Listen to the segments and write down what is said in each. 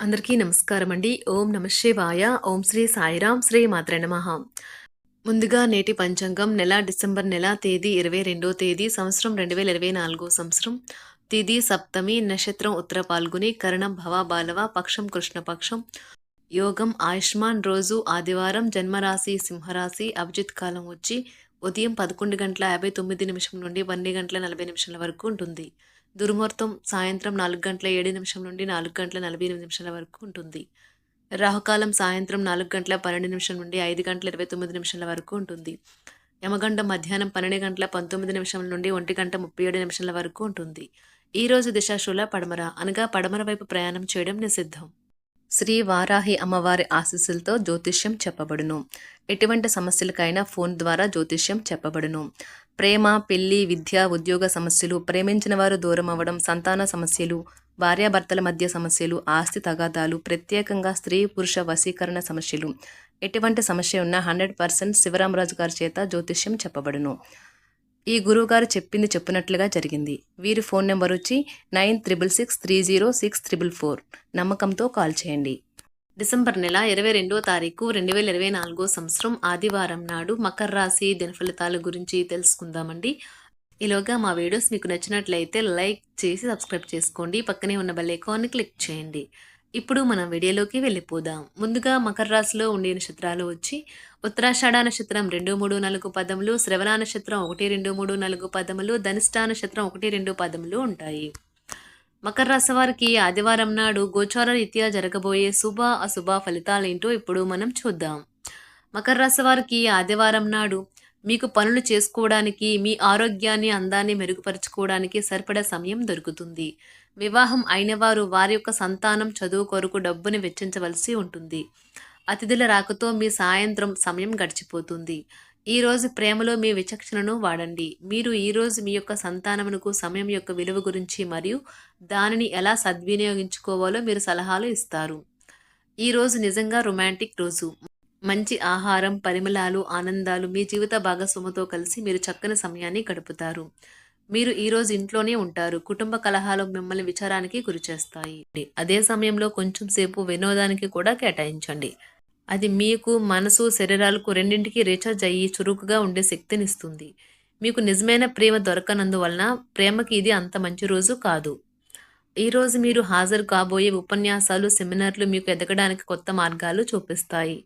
అందరికీ నమస్కారం అండి. ఓం నమ శివాయ. ఓం శ్రీ సాయిరాం శ్రీ మాత్ర నమః. ముందుగా నేటి పంచాంగం నెల డిసెంబర్ నెల తేదీ ఇరవై రెండో తేదీ సంవత్సరం రెండు వేల ఇరవై నాలుగో సంవత్సరం. తేదీ సప్తమి నక్షత్రం ఉత్తర పాల్గొని కరణం భవ బాలవ పక్షం కృష్ణపక్షం యోగం ఆయుష్మాన్ రోజు ఆదివారం జన్మరాశి సింహరాశి అభిజిత్ కాలం వచ్చి ఉదయం పదకొండు గంటల యాభై తొమ్మిది నిమిషం నుండి పన్నెండు గంటల నలభై నిమిషాల వరకు ఉంటుంది. దుర్ముహూర్తం సాయంత్రం నాలుగు గంటల ఏడు నిమిషం నుండి నాలుగు గంటల నలభై ఎనిమిది నిమిషాల వరకు ఉంటుంది. రాహుకాలం సాయంత్రం నాలుగు గంటల పన్నెండు నిమిషం నుండి ఐదు గంటల ఇరవై తొమ్మిది నిమిషాల వరకు ఉంటుంది. యమగండం మధ్యాహ్నం పన్నెండు గంటల పంతొమ్మిది నిమిషాల నుండి ఒంటి గంట ముప్పై ఏడు నిమిషాల వరకు ఉంటుంది. ఈ రోజు దిశాశూల పడమర అనగా పడమర వైపు ప్రయాణం చేయడం నిషిద్ధం. శ్రీ వారాహి అమ్మవారి ఆశీస్సులతో జ్యోతిష్యం చెప్పబడును. ఎటువంటి సమస్యలకైనా ఫోన్ ద్వారా జ్యోతిష్యం చెప్పబడును. ప్రేమ పెళ్ళి విద్య ఉద్యోగ సమస్యలు ప్రేమించిన వారు దూరం అవ్వడం సంతాన సమస్యలు భార్యాభర్తల మధ్య సమస్యలు ఆస్తి తగాదాలు ప్రత్యేకంగా స్త్రీ పురుష వశీకరణ సమస్యలు. ఎటువంటి సమస్య ఉన్నా హండ్రెడ్ పర్సెంట్ శివరామరాజు గారి చేత జ్యోతిష్యం చెప్పబడును. ఈ గురువుగారు చెప్పింది చెప్పినట్లుగా జరిగింది. వీరి ఫోన్ నెంబర్ వచ్చి nine triple six three zero six triple four. నమ్మకంతో కాల్ చేయండి. డిసెంబర్ నెల ఇరవై రెండో తారీఖు రెండు వేల ఇరవై నాలుగో సంవత్సరం ఆదివారం నాడు మకర రాశి దినఫలితాల గురించి తెలుసుకుందామండి. ఈలోగా మా వీడియోస్ మీకు నచ్చినట్లయితే లైక్ చేసి సబ్స్క్రైబ్ చేసుకోండి. పక్కనే ఉన్న బెల్ ఐకాన్ని క్లిక్ చేయండి. ఇప్పుడు మనం వీడియోలోకి వెళ్ళిపోదాం. ముందుగా మకర రాశిలో ఉండే నక్షత్రాలు వచ్చి ఉత్తరాషాఢ నక్షత్రం రెండు మూడు నాలుగు పదములు శ్రవణ నక్షత్రం ఒకటి రెండు మూడు నాలుగు పదములు ధనిష్ట నక్షత్రం ఒకటి రెండు పదములు ఉంటాయి. మకర రాశి వారికి ఆదివారం నాడు గోచార రీత్యా జరగబోయే శుభ అశుభ ఫలితాలేంటో ఇప్పుడు మనం చూద్దాం. మకర రాశి వారికి ఆదివారం నాడు మీకు పనులు చేసుకోవడానికి మీ ఆరోగ్యాన్ని అందాన్ని మెరుగుపరుచుకోవడానికి సరిపడా సమయం దొరుకుతుంది. వివాహం అయిన వారు వారి యొక్క సంతానం చదువు కొరకు డబ్బుని వెచ్చించవలసి ఉంటుంది. అతిథుల రాకతో మీ సాయంత్రం సమయం గడిచిపోతుంది. ఈ రోజు ప్రేమలో మీ విచక్షణను వాడండి. మీరు ఈ రోజు మీ యొక్క సంతానమునకు సమయం యొక్క విలువ గురించి మరియు దానిని ఎలా సద్వినియోగించుకోవాలో మీరు సలహాలు ఇస్తారు. ఈ రోజు నిజంగా రొమాంటిక్ రోజు. మంచి ఆహారం పరిమళాలు ఆనందాలు మీ జీవిత భాగస్వామితో కలిసి మీరు చక్కని సమయాన్ని గడుపుతారు. మీరు ఈరోజు ఇంట్లోనే ఉంటారు. కుటుంబ కలహాలు మిమ్మల్ని విచారానికి గురిచేస్తాయి అదే సమయంలో కొంచెం సేపు వినోదానికి కూడా కేటాయించండి. అది మీకు మనసు శరీరాలకు రెండింటికి రీఛార్జ్ అయ్యి చురుకుగా ఉండే శక్తినిస్తుంది. మీకు నిజమైన ప్రేమ దొరకనందువలన ప్రేమకి ఇది అంత మంచి రోజు కాదు. ఈరోజు మీరు హాజరు కాబోయే ఉపన్యాసాలు సెమినార్లు మీకు ఎదగడానికి కొత్త మార్గాలు చూపిస్తాయి.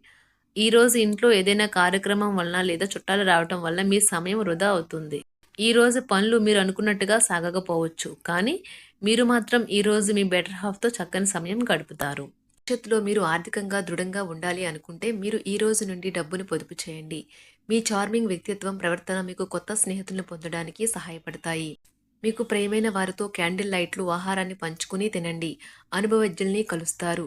ఈ రోజు ఇంట్లో ఏదైనా కార్యక్రమం వలన లేదా చుట్టాలు రావటం వల్ల మీ సమయం వృధా అవుతుంది. ఈ రోజు పనులు మీరు అనుకున్నట్టుగా సాగకపోవచ్చు. కానీ మీరు మాత్రం ఈరోజు మీ బెటర్ హాఫ్తో చక్కని సమయం గడుపుతారు. భవిష్యత్తులో మీరు ఆర్థికంగా దృఢంగా ఉండాలి అనుకుంటే మీరు ఈ రోజు నుండి డబ్బును పొదుపు చేయండి. మీ చార్మింగ్ వ్యక్తిత్వం ప్రవర్తన మీకు కొత్త స్నేహితులను పొందడానికి సహాయపడతాయి. మీకు ప్రేమైన వారితో క్యాండిల్ లైట్లు ఆహారాన్ని పంచుకుని తినండి. అనుభవజ్ఞుల్ని కలుస్తారు.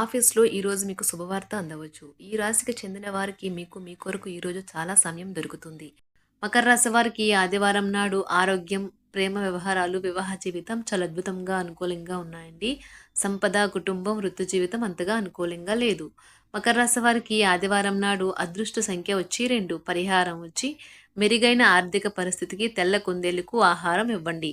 ఆఫీస్లో ఈరోజు మీకు శుభవార్త అందవచ్చు. ఈ రాశికి చెందిన వారికి మీకు మీ కొరకు ఈరోజు చాలా సమయం దొరుకుతుంది. మకర రాశి వారికి ఆదివారం నాడు ఆరోగ్యం ప్రేమ వ్యవహారాలు వివాహ జీవితం చాలా అద్భుతంగా అనుకూలంగా ఉన్నాయండి. సంపద కుటుంబం వృత్తి జీవితం అంతగా అనుకూలంగా లేదు. మకర రాశి వారికి ఆదివారం నాడు అదృష్ట సంఖ్య వచ్చి రెండు. పరిహారం వచ్చి మెరుగైన ఆర్థిక పరిస్థితికి తెల్ల కుందేలకు ఆహారం ఇవ్వండి.